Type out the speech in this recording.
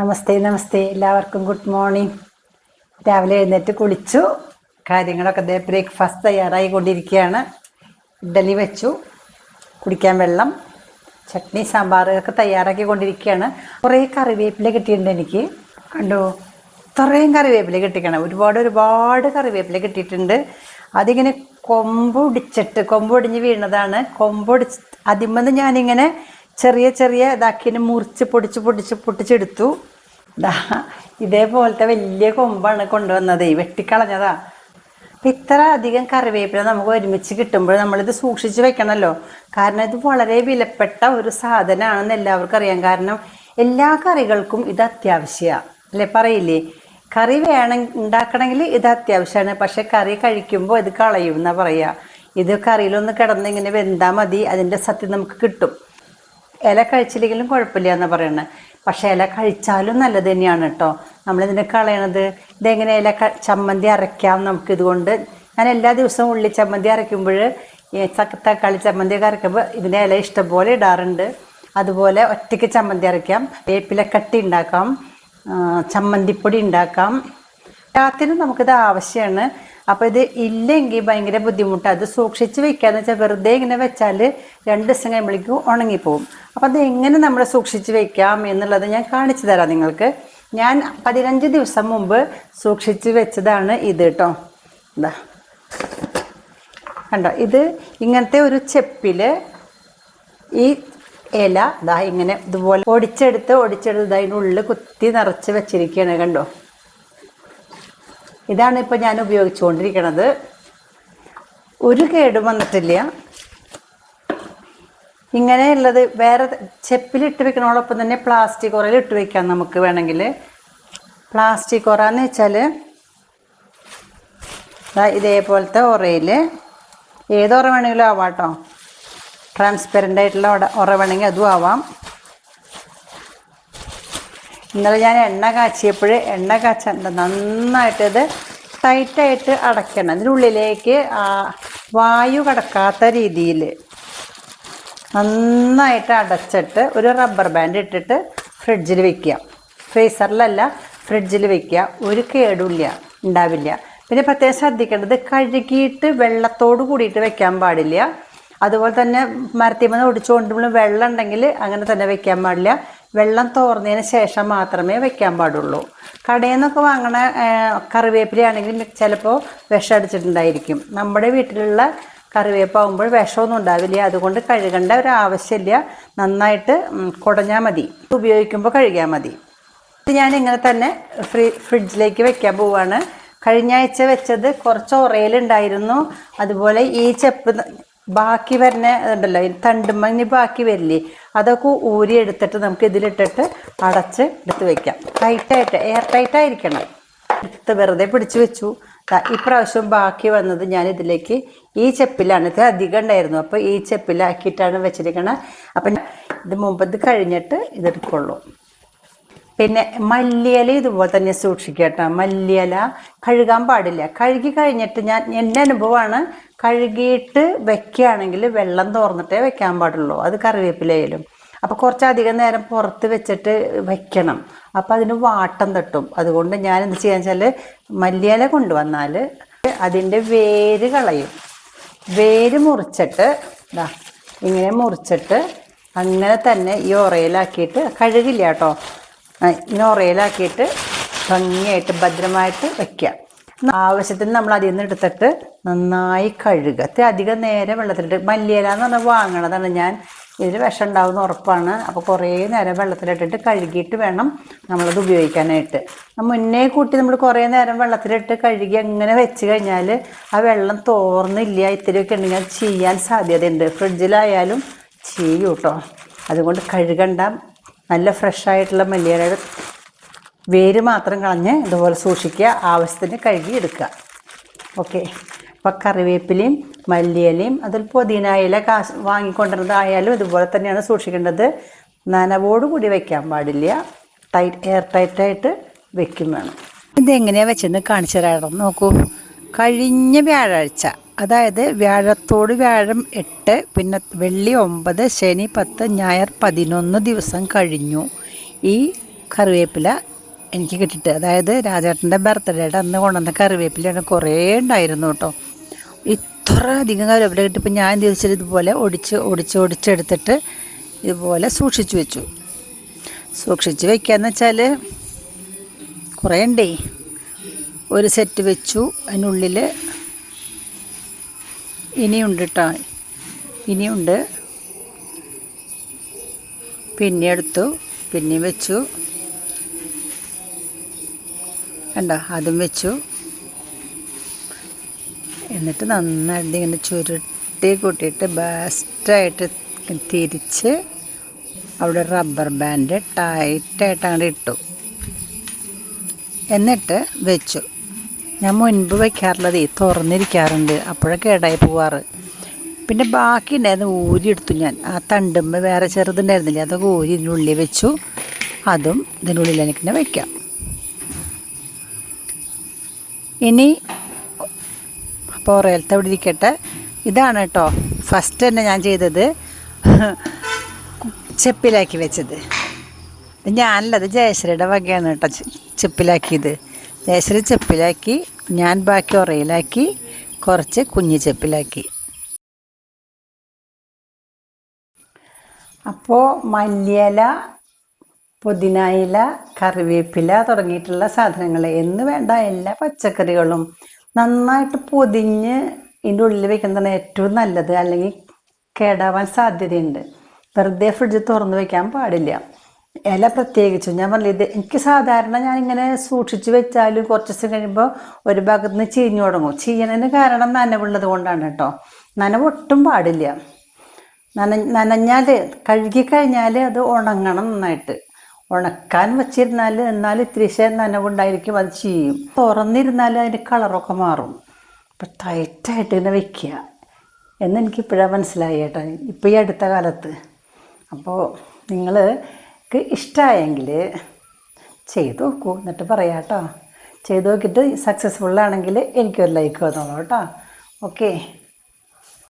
നമസ്തേ നമസ്തേ. എല്ലാവർക്കും good morning. രാവിലെ എഴുന്നേറ്റ് കുളിച്ചു. കാര്യങ്ങളൊക്കെ ദേ ബ്രേക്ക്ഫാസ്റ്റ് തയ്യാറായി കൊണ്ടിരിക്കുകയാണ് ഇഡ്ഡലി വെച്ചു കുടിക്കാൻ വെള്ളം ചട്നി സാമ്പാർ ഒക്കെ തയ്യാറാക്കി കൊണ്ടിരിക്കുകയാണ് കുറേ കറിവേപ്പില കിട്ടിയിട്ടുണ്ട് എനിക്ക്. കണ്ടു? ഇത്രയും കറിവേപ്പില കിട്ടിക്കണം. ഒരുപാട് ഒരുപാട് കറിവേപ്പില കിട്ടിയിട്ടുണ്ട്. അതിങ്ങനെ കൊമ്പ് കൊമ്പൊടിഞ്ഞ് വീണതാണ്. കൊമ്പൊടിച്ച് അതിമ്മന്ന് ഞാനിങ്ങനെ ചെറിയ ചെറിയ ഇതാക്കിന് മുറിച്ച് പൊടിച്ച് പൊടിച്ച് പൊട്ടിച്ചെടുത്തു. ദാ ഇതേപോലത്തെ വലിയ കൊമ്പാണ് കൊണ്ടുവന്നത്. വെട്ടിക്കളഞ്ഞതാ. അപ്പം ഇത്ര അധികം കറിവേപ്പില നമുക്ക് ഒരുമിച്ച് കിട്ടുമ്പോൾ നമ്മളിത് സൂക്ഷിച്ച് വെക്കണമല്ലോ കാരണം ഇത് വളരെ വിലപ്പെട്ട ഒരു സാധനമാണെന്ന് എല്ലാവർക്കും അറിയാം. കാരണം എല്ലാ കറികൾക്കും ഇത് അത്യാവശ്യമാണ് അല്ലേ പറയില്ലേ? കറി വേണം ഉണ്ടാക്കണമെങ്കിൽ ഇത് അത്യാവശ്യമാണ്. പക്ഷെ കറി കഴിക്കുമ്പോൾ ഇത് കളയും എന്നാ പറയുക ഇത് കറിയിലൊന്ന് കിടന്ന് ഇങ്ങനെ വെന്താൽ മതി. അതിന്റെ സത്യം നമുക്ക് കിട്ടും. ഇല കഴിച്ചില്ലെങ്കിലും കുഴപ്പമില്ല എന്ന് പറയുന്നത് പക്ഷേ ഇല കഴിച്ചാലും നല്ലത് തന്നെയാണ് കേട്ടോ. നമ്മളിതിനെ കളയണത് ഇതെങ്ങനെ ഇല ചമ്മന്തി അരയ്ക്കാം നമുക്ക് ഇതുകൊണ്ട്. ഞാൻ എല്ലാ ദിവസവും ഉള്ളി ചമ്മന്തി അരയ്ക്കുമ്പോൾ തക്കാളി ചമ്മന്തി ഒക്കെ അരയ്ക്കുമ്പോൾ ഇതിന്റെ ഇല ഇഷ്ടംപോലെ ഇടാറുണ്ട്. അതുപോലെ ഒറ്റയ്ക്ക് ചമ്മന്തി അരയ്ക്കാം. വേപ്പിലക്കട്ടി ഉണ്ടാക്കാം. ചമ്മന്തിപ്പൊടി ഉണ്ടാക്കാം. എല്ലാത്തിനും നമുക്കിത് ആവശ്യമാണ് അപ്പോൾ ഇത് ഇല്ലെങ്കിൽ ഭയങ്കര ബുദ്ധിമുട്ടാണ് അത് സൂക്ഷിച്ച് വെക്കാന്ന് വെച്ചാൽ വെറുതെ ഇങ്ങനെ വെച്ചാൽ രണ്ട് ദിവസം കഴിയുമ്പോഴേക്കും ഉണങ്ങിപ്പോവും. അപ്പോൾ അത് എങ്ങനെ നമ്മൾ സൂക്ഷിച്ച് വെക്കാം എന്നുള്ളത് ഞാൻ കാണിച്ചു തരാം നിങ്ങൾക്ക്. ഞാൻ പതിനഞ്ച് ദിവസം മുമ്പ് സൂക്ഷിച്ച് വെച്ചതാണ് ഇത് കേട്ടോ എന്താ കണ്ടോ? ഇത് ഇങ്ങനത്തെ ഒരു ചെപ്പിൽ ഈ ഇല ഇതാ ഇങ്ങനെ ഇതുപോലെ ഒടിച്ചെടുത്ത് ഒടിച്ചെടുത്ത് അതിനുള്ളിൽ കുത്തി നിറച്ച് വെച്ചിരിക്കുകയാണ് കണ്ടോ? ഇതാണ് ഇപ്പോൾ ഞാൻ ഉപയോഗിച്ചുകൊണ്ടിരിക്കുന്നത് ഒരു കേടും വന്നിട്ടില്ല. ഇങ്ങനെയുള്ളത് വേറെ ചെപ്പിലിട്ട് വെക്കണോടൊപ്പം തന്നെ പ്ലാസ്റ്റിക് ഉറയിൽ ഇട്ട് വെക്കാം നമുക്ക് വേണമെങ്കിൽ. പ്ലാസ്റ്റിക് ഉറ എന്ന് വെച്ചാൽ ഇതേപോലത്തെ ഉറയിൽ ഏത് ഉറ വേണമെങ്കിലും ആവാം കേട്ടോ. ട്രാൻസ്പെറന്റ് ആയിട്ടുള്ള ഉറ വേണമെങ്കിൽ അതും ആവാം. ഇന്നലെ ഞാൻ എണ്ണ കാച്ചിയപ്പോൾ എണ്ണ കാച്ചണ്ട നന്നായിട്ടത് ടൈറ്റായിട്ട് അടയ്ക്കണം. അതിനുള്ളിലേക്ക് വായു കടക്കാത്ത രീതിയിൽ നന്നായിട്ട് അടച്ചിട്ട് ഒരു റബ്ബർ ബാൻഡ് ഇട്ടിട്ട് ഫ്രിഡ്ജിൽ വെക്കുക. ഫ്രീസറിലല്ല ഫ്രിഡ്ജിൽ വെക്കുക. ഒരു കേടുമില്ല ഉണ്ടാവില്ല. പിന്നെ പ്രത്യേകം ശ്രദ്ധിക്കേണ്ടത് കഴുകിയിട്ട് വെള്ളത്തോട് കൂടിയിട്ട് വെക്കാൻ പാടില്ല. അതുപോലെ തന്നെ മരത്തിമന്ന് ഒടിച്ചു വെള്ളം ഉണ്ടെങ്കിൽ അങ്ങനെ തന്നെ വെക്കാൻ പാടില്ല. വെള്ളം തോർന്നതിന് ശേഷം മാത്രമേ വെക്കാൻ പാടുള്ളൂ. കടയിൽ നിന്നൊക്കെ വാങ്ങണ കറിവേപ്പിലയാണെങ്കിൽ ചിലപ്പോൾ വിഷം അടിച്ചിട്ടുണ്ടായിരിക്കും. നമ്മുടെ വീട്ടിലുള്ള കറിവേപ്പാകുമ്പോൾ വിഷമൊന്നും ഉണ്ടാവില്ല. അതുകൊണ്ട് കഴുകേണ്ട ഒരു ആവശ്യമില്ല. നന്നായിട്ട് കുടഞ്ഞാൽ മതി. ഉപയോഗിക്കുമ്പോൾ കഴുകിയാൽ മതി. ഇത് ഞാൻ ഇങ്ങനെ തന്നെ ഫ്രീ ഫ്രിഡ്ജിലേക്ക് വെക്കാൻ പോവാണ്. കഴിഞ്ഞ ആഴ്ച വെച്ചത് കുറച്ച് ഉറയിലുണ്ടായിരുന്നു അതുപോലെ ഈ ചെപ്പ് ബാക്കി വരുന്ന ഉണ്ടല്ലോ ഈ ഇനി ബാക്കി വരില്ലേ? അതൊക്കെ ഊരി എടുത്തിട്ട് നമുക്ക് ഇതിലിട്ടിട്ട് അടച്ച് എടുത്ത് വെക്കാം. ടൈറ്റായിട്ട് എയർ ടൈറ്റ് ആയിരിക്കണം. എടുത്ത് വെറുതെ പിടിച്ചു വെച്ചു. ഇപ്രാവശ്യം ബാക്കി വന്നത് ഞാൻ ഇതിലേക്ക് ഈ ചെപ്പിലാണ്. ഇത് അധികം ഉണ്ടായിരുന്നു. അപ്പോൾ ഈ ചെപ്പിലാക്കിയിട്ടാണ് വെച്ചിരിക്കണത് അപ്പം ഇത് മുമ്പ് ഇത് കഴിഞ്ഞിട്ട് ഇതെടുക്കുള്ളൂ പിന്നെ മല്ലിയില ഇതുപോലെ തന്നെ സൂക്ഷിക്കുക കേട്ടോ. മല്ലിയില കഴുകാൻ പാടില്ല. കഴുകി കഴിഞ്ഞിട്ട് ഞാൻ എന്റെ അനുഭവമാണ് കഴുകിയിട്ട് വെക്കുകയാണെങ്കിൽ വെള്ളം തോർന്നിട്ടേ വെക്കാൻ പാടുള്ളൂ. അത് കറിവേപ്പിലയിലും. അപ്പോൾ കുറച്ചധികം നേരം പുറത്ത് വെച്ചിട്ട് വെക്കണം. അപ്പോൾ അതിന് വാട്ടം തട്ടും. അതുകൊണ്ട് ഞാൻ എന്ത് ചെയ്യാന്ന് വെച്ചാൽ മല്ലിയില കൊണ്ടുവന്നാൽ അതിന്റെ വേര് കളയും. വേര് മുറിച്ചിട്ട് ഇതാ ഇങ്ങനെ മുറിച്ചിട്ട് അങ്ങനെ തന്നെ ഈ ഒറയിലാക്കിയിട്ട് കഴുകില്ല കേട്ടോ. ഉറയിലാക്കിയിട്ട് ഭംഗിയായിട്ട് ഭദ്രമായിട്ട് വെക്കുക ആവശ്യത്തിന് നമ്മൾ അതിൽ നിന്ന് എടുത്തിട്ട് നന്നായി കഴുകുക. അത്ര അധികം നേരം വെള്ളത്തിലിട്ട് മല്ലിയില എന്ന് പറഞ്ഞാൽ വാങ്ങണതാണ് ഞാൻ. ഇതിൽ വിഷം ഉണ്ടാവുന്ന ഉറപ്പാണ്. അപ്പോൾ കുറേ നേരം വെള്ളത്തിലിട്ടിട്ട് കഴുകിയിട്ട് വേണം നമ്മളത് ഉപയോഗിക്കാനായിട്ട്. മുന്നേ കൂട്ടി നമ്മൾ കുറേ നേരം വെള്ളത്തിലിട്ട് കഴുകി അങ്ങനെ വെച്ച് കഴിഞ്ഞാൽ ആ വെള്ളം തോർന്നില്ല. ഇത്തിരിയൊക്കെ ഉണ്ടെങ്കിൽ അത് ചെയ്യാൻ സാധ്യതയുണ്ട്. ഫ്രിഡ്ജിലായാലും ചെയ്യൂട്ടോ. അതുകൊണ്ട് കഴുകണ്ട. നല്ല ഫ്രഷായിട്ടുള്ള മല്ലിയിലയുടെ വേര് മാത്രം കളഞ്ഞ് ഇതുപോലെ സൂക്ഷിക്കുക. ആവശ്യത്തിന് കഴുകി എടുക്കുക. ഓക്കെ. അപ്പോൾ കറിവേപ്പിലയും മല്ലിയിലയും അതിൽ പുതിന ഇല കാശ് വാങ്ങിക്കൊണ്ടിരുന്നതായാലും ഇതുപോലെ തന്നെയാണ് സൂക്ഷിക്കേണ്ടത്. നനവോടുകൂടി വയ്ക്കാൻ പാടില്ല. ടൈറ്റ് എയർ ടൈറ്റായിട്ട് വെക്കും വേണം. ഇതെങ്ങനെയാണ് വെച്ചെന്ന് കാണിച്ചു തരാം നോക്കൂ. കഴിഞ്ഞ വ്യാഴാഴ്ച അതായത് വ്യാഴത്തോട് വ്യാഴം എട്ട് പിന്നെ വെള്ളി ഒമ്പത് ശനി പത്ത് ഞായർ പതിനൊന്ന് ദിവസം കഴിഞ്ഞു. ഈ കറിവേപ്പില എനിക്ക് കിട്ടിയിട്ട് അതായത് രാജേട്ടന്റെ ബർത്ത്ഡേയുടെ അന്ന് കൊണ്ടുവന്ന കറിവേപ്പിലയാണ് കുറേ ഉണ്ടായിരുന്നു കേട്ടോ. ഇത്ര അധികം കറിവേപ്പില കിട്ടിയപ്പോൾ ഞാൻ ചോദിച്ചാൽ ഇതുപോലെ ഒടിച്ച് ഒടിച്ച് ഒടിച്ചെടുത്തിട്ട് ഇതുപോലെ സൂക്ഷിച്ചു വെച്ചു. സൂക്ഷിച്ച് വെക്കുക എന്ന് വെച്ചാൽ കുറേ ഉണ്ടേ. ഒരു സെറ്റ് വെച്ചു. അതിനുള്ളിൽ ഇനിയുണ്ട് കേട്ടോ ഇനിയുണ്ട്. പിന്നെ എടുത്തു. പിന്നെ വെച്ചു. കണ്ടോ? അതും വെച്ചു. എന്നിട്ട് നന്നായിട്ട് ഇങ്ങനെ ചുരുട്ടി കൂട്ടിയിട്ട് ബെസ്റ്റായിട്ട് തിരിച്ച് അവിടെ റബ്ബർ ബാൻഡ് ടൈറ്റായിട്ട് അങ്ങോട്ട് ഇട്ടു. എന്നിട്ട് വെച്ചു. ഞാൻ മുൻപ് വയ്ക്കാറുള്ളത് തുറന്നിരിക്കാറുണ്ട്. അപ്പോഴൊക്കെ കേടായി പോവാറ്. പിന്നെ ബാക്കി ഉണ്ടായിരുന്നു ഊരി എടുത്തു ഞാൻ. ആ തണ്ടുമ്പോൾ വേറെ ചെറുതുണ്ടായിരുന്നില്ലേ അതൊക്കെ ഊരി ഇതിനുള്ളിൽ വെച്ചു. അതും ഇതിനുള്ളിൽ എനിക്ക് തന്നെ വയ്ക്കാം ഇനി പുറയിലത്തെ അവിടെ ഇരിക്കട്ടെ. ഇതാണ് കേട്ടോ ഫസ്റ്റ് തന്നെ ഞാൻ ചെയ്തത്. ചെപ്പിലാക്കി വെച്ചത്. ഞാനല്ലത് ജയശ്രീയുടെ വകയാണ് കേട്ടോ ചെപ്പിലാക്കിയത്. ജയശ്രീ ചെപ്പിലാക്കി ഞാൻ ബാക്കി ഉറയിലാക്കി കുറച്ച് കുഞ്ഞു ചെപ്പിലാക്കി. അപ്പോൾ മല്ലിയില പുതിനയില കറിവേപ്പില തുടങ്ങിയിട്ടുള്ള സാധനങ്ങൾ എന്ന് വേണ്ട എല്ലാ പച്ചക്കറികളും നന്നായിട്ട് പൊതിഞ്ഞ് ഇതിന്റെ ഉള്ളിൽ വെക്കുന്നതാണ് ഏറ്റവും നല്ലത്. അല്ലെങ്കിൽ കേടാവാൻ സാധ്യതയുണ്ട്. വെറുതെ ഫ്രിഡ്ജ് തുറന്ന് വെക്കാൻ പാടില്ല. ഇല പ്രത്യേകിച്ചും. ഞാൻ പറഞ്ഞില്ല ഇത് എനിക്ക് സാധാരണ ഞാനിങ്ങനെ സൂക്ഷിച്ച് വെച്ചാലും കുറച്ച് ദിവസം കഴിയുമ്പോൾ ഒരു ഭാഗത്ത് നിന്ന് ചീഞ്ഞു തുടങ്ങും. ചീയണതിന് കാരണം നനവുള്ളത് കൊണ്ടാണ് കേട്ടോ. നനവ് ഒട്ടും പാടില്ല. നന നനഞ്ഞാൽ കഴുകിക്കഴിഞ്ഞാൽ അത് ഉണങ്ങണം നന്നായിട്ട്. ഉണക്കാൻ വെച്ചിരുന്നാൽ എന്നാൽ ഇത്തിരി നനവുണ്ടായിരിക്കും അത് ചെയ്യും തുറന്നിരുന്നാൽ അതിന്റെ കളറൊക്കെ മാറും. അപ്പം ടൈറ്റായിട്ട് ഇങ്ങനെ വെക്കുക എന്ന് എനിക്കിപ്പോഴാണ് മനസ്സിലായി കേട്ടോ. ഇപ്പോൾ ഈ അടുത്ത കാലത്ത്. അപ്പോൾ നിങ്ങൾക്ക് ഇഷ്ടമായെങ്കിൽ ചെയ്ത് നോക്കൂ. എന്നിട്ട് പറയാം കേട്ടോ ചെയ്ത് നോക്കിയിട്ട് സക്സസ്ഫുൾ ആണെങ്കിൽ എനിക്കൊരു ലൈക്ക് വന്നോളൂ കേട്ടോ. ഓക്കെ